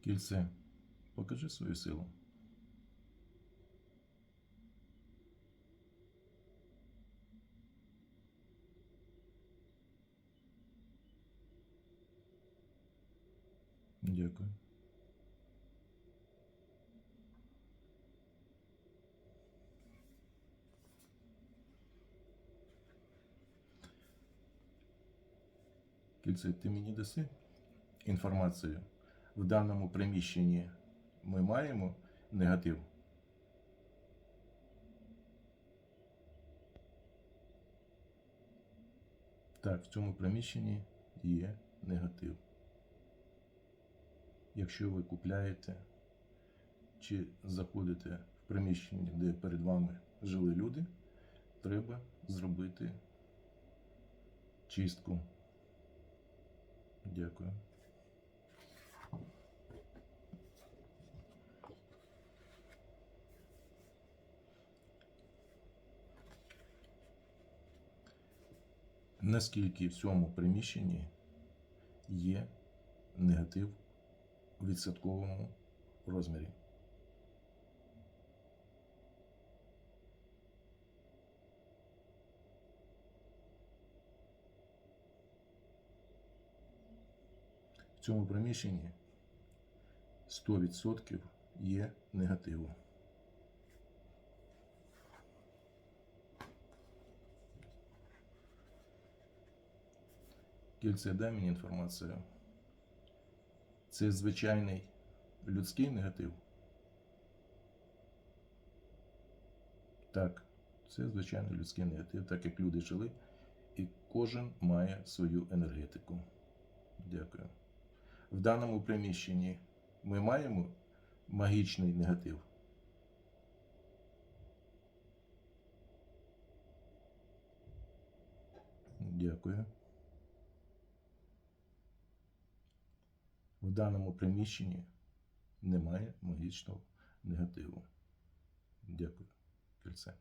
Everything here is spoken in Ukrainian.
Кільце, покажи свою силу. Дякую. Кільце, ти мені даси інформацію? В даному приміщенні ми маємо негатив? Так, в цьому приміщенні є негатив. Якщо ви купляєте чи заходите в приміщення, де перед вами жили люди, треба зробити чистку. Дякую. Наскільки в цьому приміщенні є негатив у відсотковому розмірі? В цьому приміщенні 100% є негативу. Кільце, дай мені інформацію. Це звичайний людський негатив? Так, це звичайний людський негатив, так як люди жили, і кожен має свою енергетику. Дякую. В даному приміщенні ми маємо магічний негатив. Дякую. В даному приміщенні немає магічного негативу. Дякую, кільце.